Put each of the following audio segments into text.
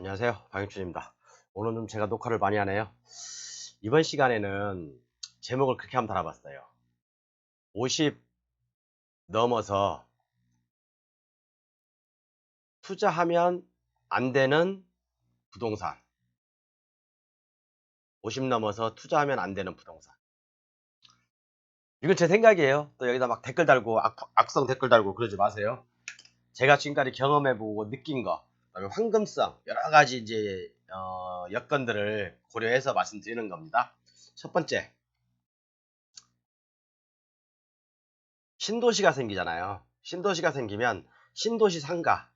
안녕하세요. 방영춘입니다. 오늘 좀 제가 녹화를 많이 하네요. 이번 시간에는 제목을 그렇게 한번 달아봤어요. 50 넘어서 투자하면 안 되는 부동산. 50 넘어서 투자하면 안 되는 부동산. 이건 제 생각이에요. 또 여기다 막 댓글 달고 악, 악성 댓글 달고 그러지 마세요. 제가 지금까지 경험해보고 느낀 거, 그 다음에 황금성 여러 가지 이제 어, 여건들을 고려해서 말씀드리는 겁니다. 첫 번째, 신도시가 생기잖아요. 신도시가 생기면 신도시 상가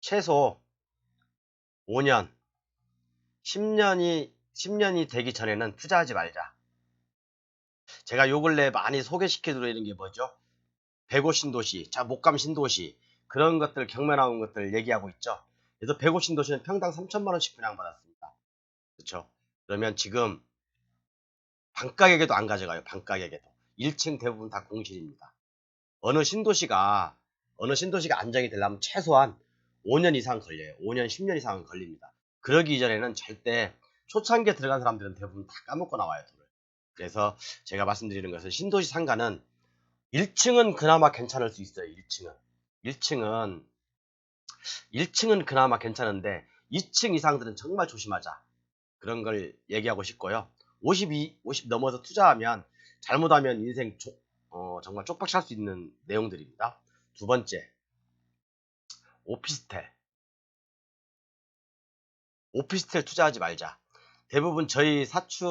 최소 5년, 10년이 10년이 되기 전에는 투자하지 말자. 제가 요 근래 많이 소개시켜 드리는 게 뭐죠? 백오 신도시, 자 목감 신도시 그런 것들 경매 나온 것들 얘기하고 있죠. 그래서 백오 신도시는 평당 3천만 원씩 분양받았습니다. 그렇죠? 그러면 지금 반가격에도 안 가져가요. 반가격에도 1층 대부분 다 공실입니다. 어느 신도시가 어느 신도시가 안정이 되려면 최소한 5년 이상 걸려요. 5년, 10년 이상은 걸립니다. 그러기 이전에는 절대 초창기에 들어간 사람들은 대부분 다 까먹고 나와요. 돈을. 그래서 제가 말씀드리는 것은 신도시 상가는 1층은 그나마 괜찮을 수 있어요. 1층은. 1층은 1층은 그나마 괜찮은데 2층 이상들은 정말 조심하자. 그런 걸 얘기하고 싶고요. 52, 50 넘어서 투자하면 잘못하면 인생 쪽- 어, 정말 쪽박살 수 있는 내용들입니다. 두 번째, 오피스텔. 오피스텔 투자하지 말자. 대부분 저희 사촌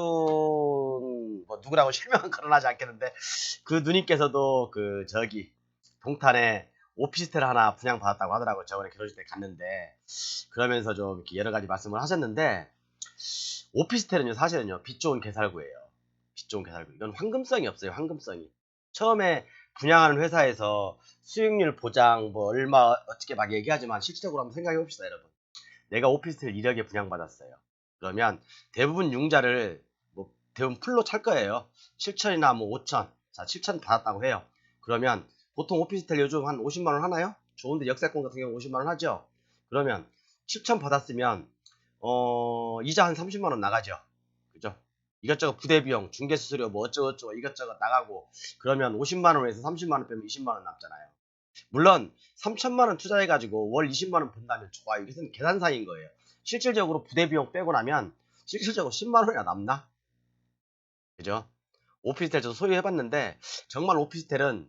뭐 누구라고 실명은 거론하지 않겠는데 그 누님께서도 그 저기 동탄에 오피스텔 하나 분양 받았다고 하더라고요. 저번에 결혼식 때 갔는데 그러면서 좀 이렇게 여러 가지 말씀을 하셨는데 오피스텔은요 사실은요 빚 좋은 개살구예요. 빚 좋은 개살구. 이건 황금성이 없어요. 황금성이. 처음에 분양하는 회사에서 수익률 보장 뭐 얼마 어떻게 막 얘기하지만 실질적으로 한번 생각해 봅시다 여러분. 내가 오피스텔 1억에 분양받았어요. 그러면 대부분 융자를 뭐 대부분 풀로 찰 거예요. 7천이나 뭐 5천. 자, 7천 받았다고 해요. 그러면 보통 오피스텔 요즘 한 50만 원 하나요? 좋은데 역세권 같은 경우 50만 원 하죠. 그러면 7천 받았으면 어, 이자 한 30만 원 나가죠. 그죠? 이것저것 부대 비용, 중개 수수료 뭐 어쩌고저쩌고 이것저것 나가고 그러면 50만 원에서 30만 원 빼면 20만 원 남잖아요. 물론 3천만 원 투자해 가지고 월 20만 원 번다면 좋아요. 이것은 계산상인 거예요. 실질적으로 부대 비용 빼고 나면 실질적으로 10만 원이나 남나? 그죠? 오피스텔 저도 소유해 봤는데 정말 오피스텔은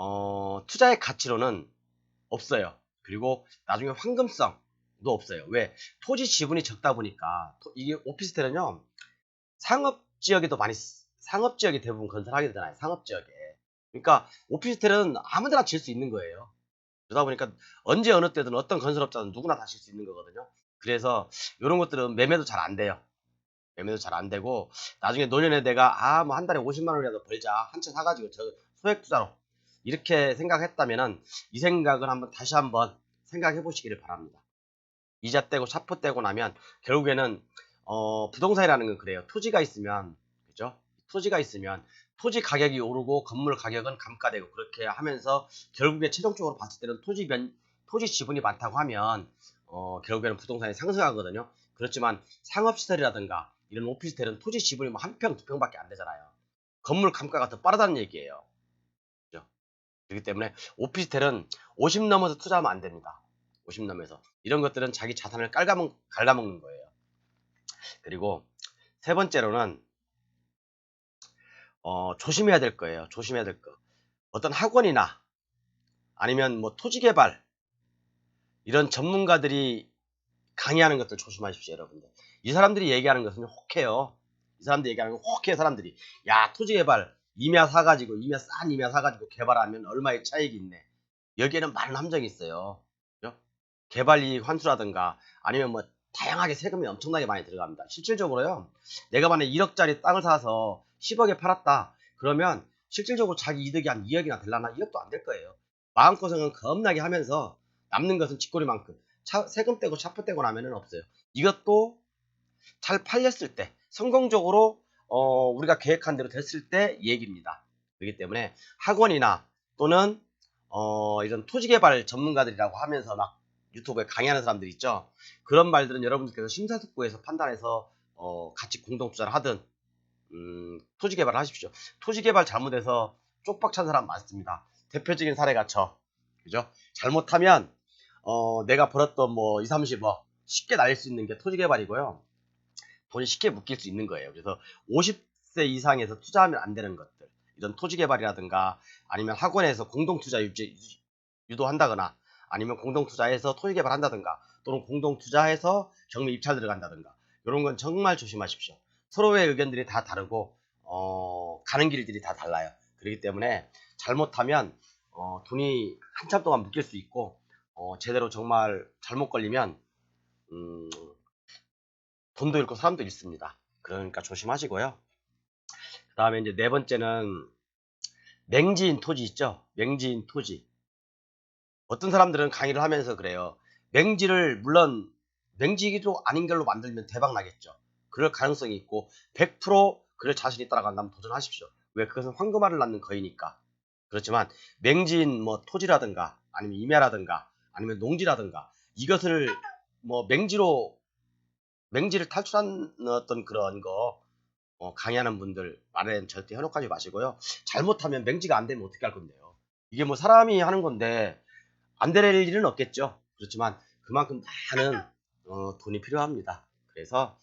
어, 투자의 가치로는 없어요. 그리고 나중에 황금성도 없어요. 왜? 토지 지분이 적다 보니까 토- 이게 오피스텔은요. 상업 지역에도 많이 쓰- 상업 지역에 대부분 건설하게 되잖아요. 상업 지역에. 그러니까 오피스텔은 아무데나 질수 있는 거예요. 그러다 보니까 언제 어느 때든 어떤 건설업자는 누구나 다 질 수 있는 거거든요. 그래서 이런 것들은 매매도 잘 안 돼요. 매매도 잘 안 되고 나중에 노년에 내가 아 뭐 한 달에 50만 원이라도 벌자 한 채 사가지고 저 소액 투자로 이렇게 생각했다면은 이 생각을 한번 다시 한번 생각해 보시기를 바랍니다. 이자 떼고 차포 떼고 나면 결국에는 어, 부동산이라는 건 그래요. 토지가 있으면 그죠? 토지가 있으면 토지 가격이 오르고 건물 가격은 감가되고 그렇게 하면서 결국에 최종적으로 봤을 때는 토지 면 토지 지분이 많다고 하면 어, 결국에는 부동산이 상승하거든요. 그렇지만 상업시설이라든가 이런 오피스텔은 토지 지분이 뭐 한 평, 두 평밖에 안 되잖아요. 건물 감가가 더 빠르다는 얘기예요. 그렇기 때문에 오피스텔은 50 넘어서 투자하면 안 됩니다. 50 넘어서. 이런 것들은 자기 자산을 깔가먹, 갉아먹는 거예요. 그리고 세 번째로는 어, 조심해야 될 거예요. 조심해야 될 거. 어떤 학원이나 아니면 뭐 토지 개발 이런 전문가들이 강의하는 것들 조심하십시오, 여러분들. 이 사람들이 얘기하는 것은 혹해요. 이 사람들이 얘기하는 건 혹해 사람들이. 야, 토지 개발 임야 사가지고 임야 싼 임야 사가지고 개발하면 얼마의 차익이 있네. 여기에는 많은 함정이 있어요. 그죠? 개발 이익 환수라든가 아니면 뭐 다양하게 세금이 엄청나게 많이 들어갑니다. 실질적으로요. 내가 만약에 1억짜리 땅을 사서 10억에 팔았다. 그러면 실질적으로 자기 이득이 한 2억이나 될라나 2억도 안 될 거예요. 마음고생은 겁나게 하면서 남는 것은 쥐꼬리만큼 차- 세금 떼고 차프 떼고 나면은 없어요. 이것도 잘 팔렸을 때 성공적으로 어, 우리가 계획한 대로 됐을 때 얘기입니다. 그렇기 때문에 학원이나 또는 어, 이런 토지개발 전문가들이라고 하면서 막 유튜브에 강의하는 사람들 있죠. 그런 말들은 여러분들께서 심사숙고해서 판단해서 어, 같이 공동 투자를 하든 음, 토지 개발을 하십시오. 토지 개발 잘못해서 쪽박 찬 사람 많습니다. 대표적인 사례가 저. 그죠? 잘못하면 어, 내가 벌었던 뭐 2, 30억 쉽게 날릴 수 있는 게 토지 개발이고요. 돈이 쉽게 묶일 수 있는 거예요. 그래서 50세 이상에서 투자하면 안 되는 것들. 이런 토지 개발이라든가 아니면 학원에서 공동 투자 유도한다거나 아니면 공동 투자해서 토지 개발한다든가 또는 공동 투자해서 경매 입찰 들어간다든가 이런 건 정말 조심하십시오. 서로의 의견들이 다 다르고 어, 가는 길들이 다 달라요. 그렇기 때문에 잘못하면 어, 돈이 한참 동안 묶일 수 있고 어, 제대로 정말 잘못 걸리면 음, 돈도 잃고 사람도 잃습니다. 그러니까 조심하시고요. 그 다음에 이제 네 번째는 맹지인 토지 있죠? 맹지인 토지. 어떤 사람들은 강의를 하면서 그래요. 맹지를 물론 맹지기도 아닌 걸로 만들면 대박 나겠죠. 그럴 가능성이 있고 100% 그럴 자신이 있다고 한다면 도전하십시오. 왜 그것은 황금알을 낳는 거이니까. 그렇지만 맹지인 뭐 토지라든가 아니면 임야라든가 아니면 농지라든가 이것을 뭐 맹지로 맹지를 탈출한 어떤 그런 거 어, 강의하는 분들 말에는 절대 현혹하지 마시고요. 잘못하면 맹지가 안 되면 어떻게 할 건데요? 이게 뭐 사람이 하는 건데 안 될 일은 없겠죠. 그렇지만 그만큼 많은 어, 돈이 필요합니다. 그래서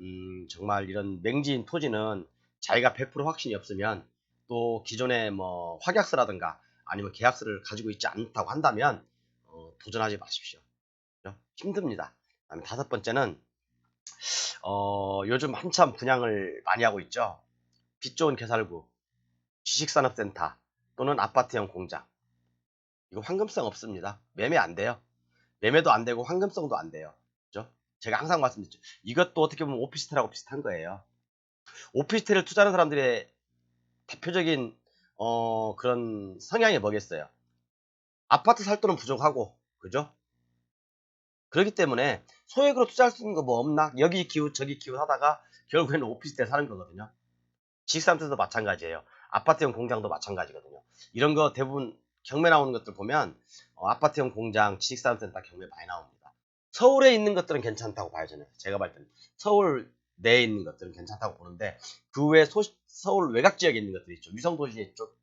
음, 정말 이런 맹지인 토지는 자기가 100% 확신이 없으면 또 기존에 뭐 확약서라든가 아니면 계약서를 가지고 있지 않다고 한다면 어, 도전하지 마십시오. 힘듭니다. 다섯 번째는 어, 요즘 한참 분양을 많이 하고 있죠. 빛 좋은 개살구, 지식산업센터 또는 아파트형 공장. 이거 황금성 없습니다. 매매 안 돼요. 매매도 안 되고 황금성도 안 돼요. 그죠? 제가 항상 말씀드렸죠. 이것도 어떻게 보면 오피스텔하고 비슷한 거예요. 오피스텔을 투자하는 사람들의 대표적인 어, 그런 성향이 뭐겠어요? 아파트 살 돈은 부족하고, 그죠? 그렇기 때문에 소액으로 투자할 수 있는 거 뭐 없나? 여기 기웃 저기 기웃 하다가 결국에는 오피스텔 사는 거거든요. 지식산업도 마찬가지예요. 아파트형 공장도 마찬가지거든요. 이런 거 대부분 경매 나오는 것들 보면 어, 아파트형 공장, 지식산업센터 경매 많이 나옵니다. 서울에 있는 것들은 괜찮다고 봐요 저는. 제가 볼 때는 서울 내에 있는 것들은 괜찮다고 보는데 그 외에 소- 서울 외곽 지역에 있는 것들 있죠. 위성도시 쪽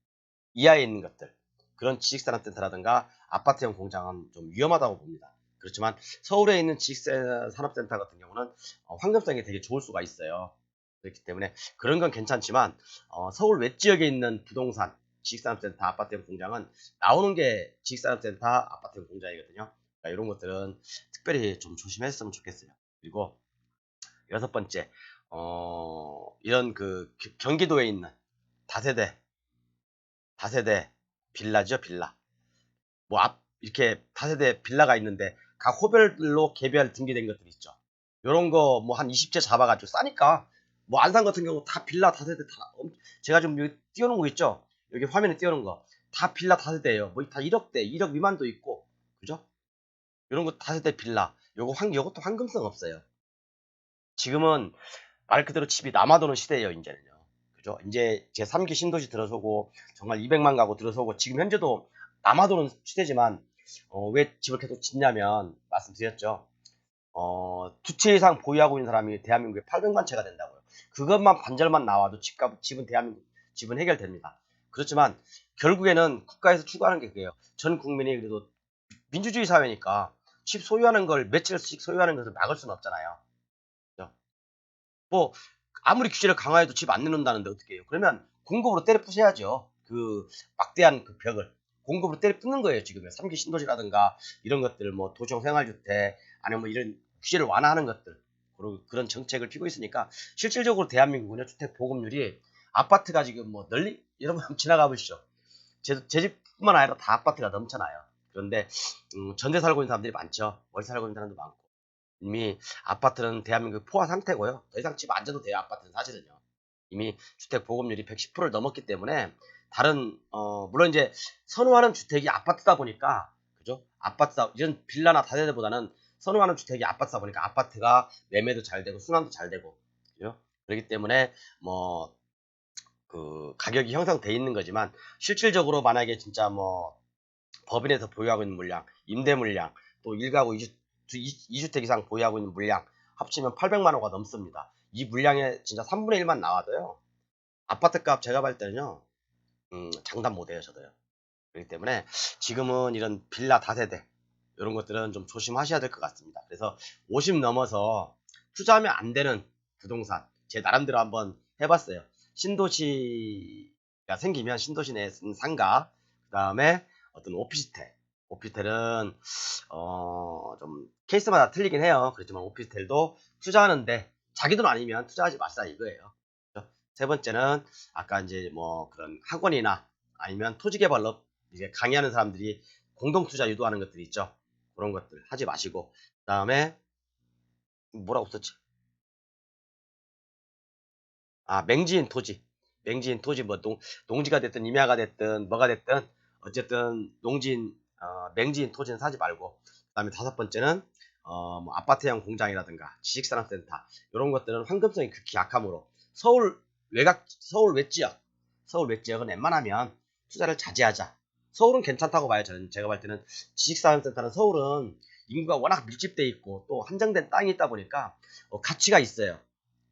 이하에 있는 것들 그런 지식산업센터라든가 아파트형 공장은 좀 위험하다고 봅니다. 그렇지만 서울에 있는 지식산업센터 같은 경우는 어, 환경성이 되게 좋을 수가 있어요. 그렇기 때문에 그런 건 괜찮지만 어, 서울 외 지역에 있는 부동산 지식산업센터 아파트형 공장은 나오는 게 지식산업센터 아파트형 공장이거든요. 그러니까 이런 것들은 특별히 좀 조심했으면 좋겠어요. 그리고 여섯 번째 어, 이런 그 겨- 경기도에 있는 다세대 다세대 빌라죠 빌라 뭐 앞 이렇게 다세대 빌라가 있는데 각 호별로 개별 등기된 것들 있죠. 요런 거 뭐 한 20채 잡아가지고 싸니까 뭐 안산 같은 경우 다 빌라 다세대 다 엄- 제가 지금 여기 띄워놓은 거 있죠. 여기 화면에 띄워놓은 거 다 빌라 다세대예요. 뭐 다 1억대 1억 미만도 있고 그죠? 요런 거 다세대 빌라 요거 황 요것도 황금성 없어요. 지금은 말 그대로 집이 남아도는 시대예요 이제는요. 그죠? 이제 제 3기 신도시 들어서고 정말 200만 가구 들어서고 지금 현재도 남아도는 시대지만 어, 왜 집을 계속 짓냐면 말씀드렸죠. 어, 두 채 이상 보유하고 있는 사람이 대한민국에 800만 채가 된다고요. 그것만 반절만 나와도 집값 집은 대한민국 집은 해결됩니다. 그렇지만 결국에는 국가에서 추구하는 게 그게요. 전 국민이 그래도 민주주의 사회니까 집 소유하는 걸 며칠씩 소유하는 것을 막을 수는 없잖아요. 뭐 아무리 규제를 강화해도 집 안 내놓는다는데 어떻게 해요? 그러면 공급으로 때려 부셔야죠. 그 막대한 그 벽을 공급으로 때려 부는 거예요. 지금 3기 신도시라든가 이런 것들 뭐 도시형 생활주택 아니면 뭐 이런 규제를 완화하는 것들 그리고 그런 정책을 피고 있으니까 실질적으로 대한민국은요 주택 보급률이 아파트가 지금 뭐 널리 여러분 한번 지나가 보시죠. 제, 제 집뿐만 아니라 다 아파트가 넘쳐나요. 그런데 음, 전세 살고 있는 사람들이 많죠. 월세 살고 있는 사람도 많고 이미 아파트는 대한민국 포화 상태고요. 더 이상 집안 져도 돼요. 아파트는 사실은요. 이미 주택 보급률이 110%를 넘었기 때문에 다른 어 물론 이제 선호하는 주택이 아파트다 보니까 그죠? 아파트다 이런 빌라나 다세대보다는 선호하는 주택이 아파트다 보니까 아파트가 매매도 잘 되고 순환도 잘 되고 그죠? 그렇기 때문에 뭐 그 가격이 형성돼 있는 거지만 실질적으로 만약에 진짜 뭐 법인에서 보유하고 있는 물량, 임대 물량, 또 1가구 2주, 2주택 이상 보유하고 있는 물량 합치면 800만 원가 넘습니다. 이 물량의 진짜 3분의 1만 나와도요. 아파트 값 제가 볼 때는요. 음, 장담 못해요, 저도요. 그렇기 때문에 지금은 이런 빌라 다세대 이런 것들은 좀 조심하셔야 될 것 같습니다. 그래서 50 넘어서 투자하면 안 되는 부동산 제 나름대로 한번 해봤어요. 신도시가 생기면 신도시 내에 쓰는 상가 그 다음에 어떤 오피스텔 오피스텔은 어, 좀 케이스마다 틀리긴 해요. 그렇지만 오피스텔도 투자하는데 자기 돈 아니면 투자하지 마시라 이거예요. 세 번째는 아까 이제 뭐 그런 학원이나 아니면 토지개발업 이제 강의하는 사람들이 공동 투자 유도하는 것들이 있죠. 그런 것들 하지 마시고 그 다음에 뭐라고 썼지? 아 맹지인 토지, 맹지인 토지 뭐 농, 농지가 됐든 임야가 됐든 뭐가 됐든 어쨌든 농지인 어, 맹지인 토지는 사지 말고 그 다음에 다섯 번째는 어, 뭐 아파트형 공장이라든가 지식산업센터 이런 것들은 황금성이 극히 약하므로 서울 외곽 서울 외지역 서울 외지역은 웬만하면 투자를 자제하자. 서울은 괜찮다고 봐요. 저는 제가 볼 때는 지식산업센터는 서울은 인구가 워낙 밀집돼 있고 또 한정된 땅이 있다 보니까 어, 가치가 있어요.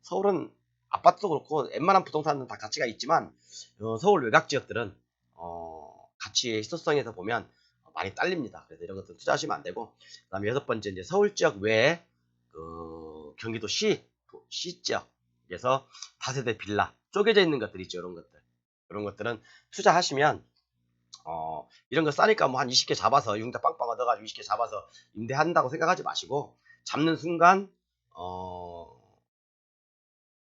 서울은 아파트도 그렇고 웬만한 부동산은 다 가치가 있지만 어, 서울 외곽 지역들은 어, 가치의 희소성에서 보면 많이 딸립니다. 그래서 이런 것들 투자하시면 안 되고 그다음에 여섯 번째 이제 서울 지역 외에 그 경기도 시, 시 지역 에서 다세대 빌라 쪼개져 있는 것들 있죠. 이런 것들. 이런 것들은 투자하시면 어, 이런 거 싸니까 뭐 한 20개 잡아서 융자 빵빵 얻어가지고 20개 잡아서 임대한다고 생각하지 마시고 잡는 순간 어,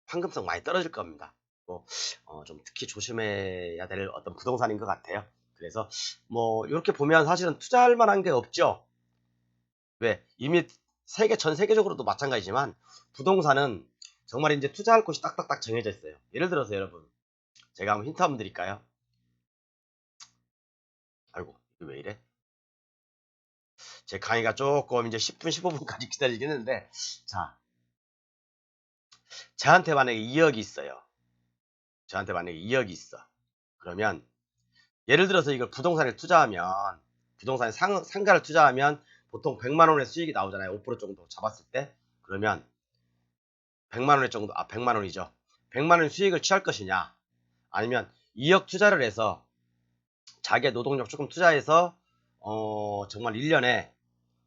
황금성 많이 떨어질 겁니다. 또, 어, 좀 특히 조심해야 될 어떤 부동산인 것 같아요. 그래서 뭐 이렇게 보면 사실은 투자할 만한 게 없죠. 왜? 이미 세계 전 세계적으로도 마찬가지지만 부동산은 정말 이제 투자할 곳이 딱딱딱 정해져 있어요. 예를 들어서 여러분 제가 한번 힌트 한번 드릴까요? 아이고 왜 이래? 제 강의가 조금 이제 10분 15분까지 기다리긴 했는데 자 저한테 만약에 2억이 있어요. 저한테 만약에 2억이 있어. 그러면 예를 들어서 이걸 부동산에 투자하면 부동산에 상, 상가를 투자하면 보통 100만 원의 수익이 나오잖아요. 5% 정도 잡았을 때. 그러면 100만 원의 정도 아 100만 원이죠. 100만 원 수익을 취할 것이냐? 아니면 2억 투자를 해서 자기의 노동력 조금 투자해서 어 정말 1년에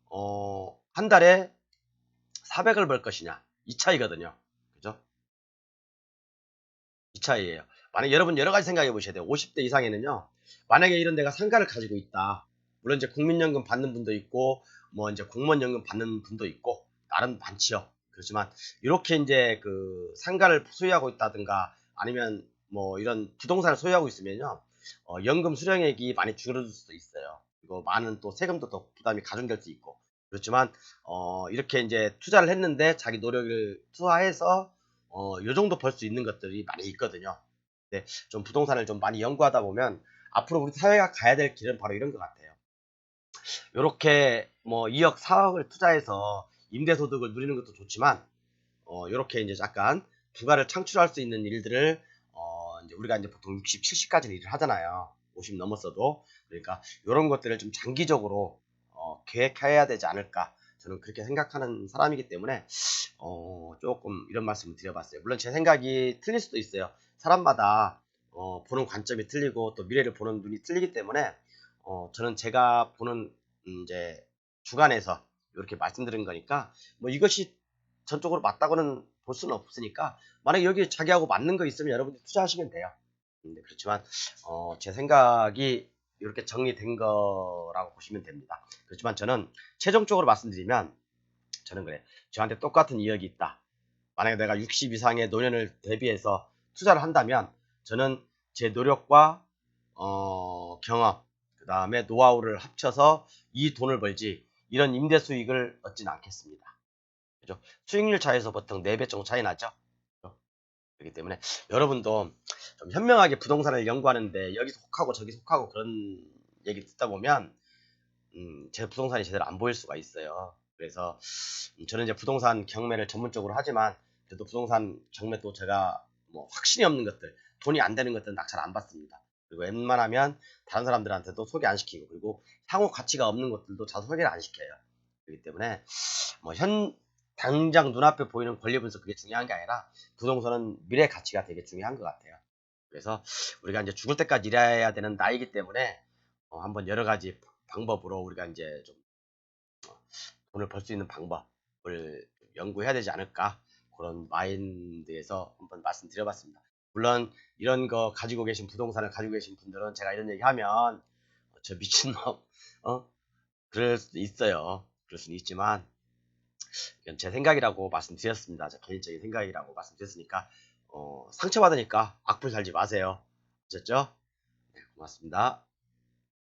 어 한 달에 400을 벌 것이냐? 이 차이거든요. 그죠? 이 차이예요. 만약 여러분 여러 가지 생각해 보셔야 돼요. 50대 이상에는요. 만약에 이런 데가 상가를 가지고 있다. 물론 이제 국민연금 받는 분도 있고 뭐 이제 공무원연금 받는 분도 있고 나름 많지요. 그렇지만 이렇게 이제 그 상가를 소유하고 있다든가 아니면 뭐 이런 부동산을 소유하고 있으면요. 어, 연금 수령액이 많이 줄어들 수도 있어요. 그리고 많은 또 세금도 더 부담이 가중될 수 있고 그렇지만 어, 이렇게 이제 투자를 했는데 자기 노력을 투하해서 어, 요 정도 벌 수 있는 것들이 많이 있거든요. 네, 좀 부동산을 좀 많이 연구하다 보면 앞으로 우리 사회가 가야 될 길은 바로 이런 것 같아요. 이렇게 뭐 2억, 4억을 투자해서 임대소득을 누리는 것도 좋지만 어, 이렇게 이제 약간 부가를 창출할 수 있는 일들을 어, 이제 우리가 이제 보통 60, 70까지 일을 하잖아요. 50 넘었어도 그러니까 이런 것들을 좀 장기적으로 어, 계획해야 되지 않을까 저는 그렇게 생각하는 사람이기 때문에 어, 조금 이런 말씀을 드려봤어요. 물론 제 생각이 틀릴 수도 있어요. 사람마다 어, 보는 관점이 틀리고 또 미래를 보는 눈이 틀리기 때문에 어, 저는 제가 보는 음, 이제 주관에서 이렇게 말씀드린 거니까 뭐 이것이 전적으로 맞다고는 볼 수는 없으니까 만약에 여기 자기하고 맞는 거 있으면 여러분들이 투자하시면 돼요. 근데 그렇지만 어, 제 생각이 이렇게 정리된 거라고 보시면 됩니다. 그렇지만 저는 최종적으로 말씀드리면 저는 그래. 저한테 똑같은 2억이 있다. 만약에 내가 60 이상의 노년을 대비해서 투자를 한다면 저는 제 노력과 어, 경험, 그 다음에 노하우를 합쳐서 이 돈을 벌지 이런 임대 수익을 얻지는 않겠습니다. 그죠? 수익률 차에서 보통 4배 정도 차이 나죠? 그렇기 때문에 여러분도 좀 현명하게 부동산을 연구하는데 여기 속하고 저기 속하고 그런 얘기 듣다 보면 음, 제 부동산이 제대로 안 보일 수가 있어요. 그래서 음, 저는 이제 부동산 경매를 전문적으로 하지만 그래도 부동산 경매 도 제가 뭐 확신이 없는 것들, 돈이 안 되는 것들은 낙찰 안 받습니다. 그리고 웬만하면 다른 사람들한테도 소개 안 시키고 그리고 향후 가치가 없는 것들도 잘 소개를 안 시켜요. 그렇기 때문에 뭐 현 당장 눈앞에 보이는 권리 분석 그게 중요한 게 아니라 부동산은 미래 가치가 되게 중요한 것 같아요. 그래서 우리가 이제 죽을 때까지 일해야 되는 나이기 때문에 어, 한번 여러 가지 방법으로 우리가 이제 좀 어, 돈을 벌 수 있는 방법을 연구해야 되지 않을까 그런 마인드에서 한번 말씀드려봤습니다. 물론 이런 거 가지고 계신 부동산을 가지고 계신 분들은 제가 이런 얘기하면 어, 저 미친놈 어 그럴 수도 있어요. 그럴 수는 있지만 이건 제 생각이라고 말씀드렸습니다. 제 개인적인 생각이라고 말씀드렸으니까 어, 상처받으니까 악플 달지 마세요. 아셨죠? 네, 고맙습니다.